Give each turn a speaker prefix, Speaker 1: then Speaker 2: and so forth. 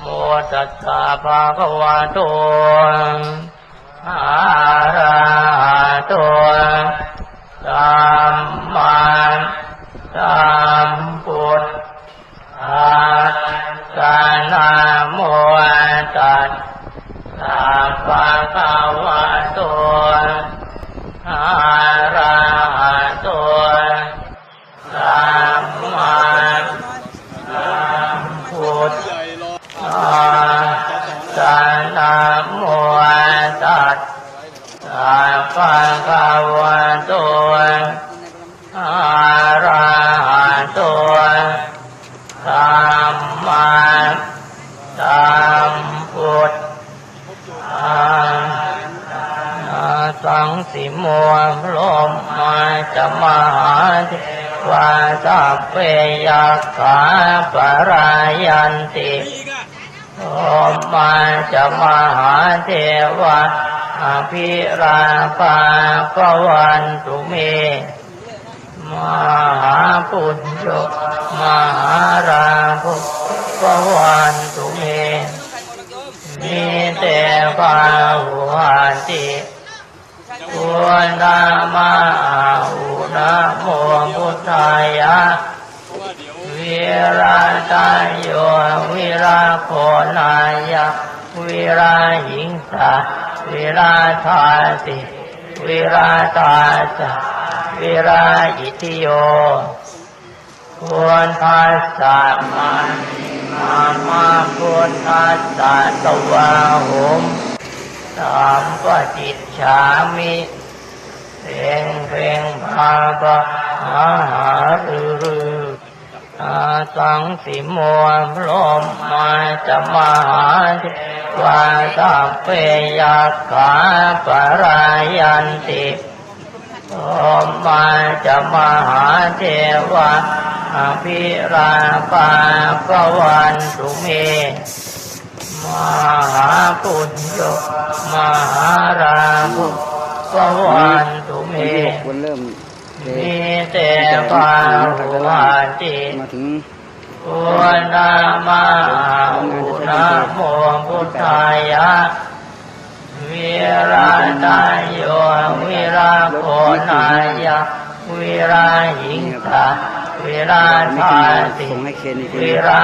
Speaker 1: โมตัสสะภะคะวะโตอะระหะโตสัมมาสัมพุทธัสสะนะโมตัสสะภะคะวะโตอะระหะโตสัมมาสัมพุทธั สสะนะโมตัสสะภะคะวะโตอะระหะโตสัมมาสัมพุทธัสสะสังสิโมลมมาจะมหาเทวาสัพเพยัคขาปรายันติ โอมมาจะมหาเทวะอภิราภากวันตุเม มหาปุญโยมหาราภกวันตุเม มีแต่พาหุหันติตุนามาอุนะโมพุทธายะ วิราตายโยวิราโคนายะวิราหิงสาวิราธาติวิราตาสะวิราอิติโยควรทัสสะมานิมามาพุทธัสสะตวาหุมสามปจิตฉามิเพ่งเพ่งภาปะหาหารือ อาสังสิโมลมมาจะมหาเทวาสัพเพยัคขาปรายันติอมมาจะมหาเทวะอภิราปากวันตุเมมหาปุญโยมหาราภกวันตุเม
Speaker 2: มี
Speaker 1: แต่พาหุวันติ
Speaker 2: มาถึง
Speaker 1: อุนามาอุนะโมพุทธายะวิราตายโยวิราโคนายะวิราหิงสาวิราธาติวิรา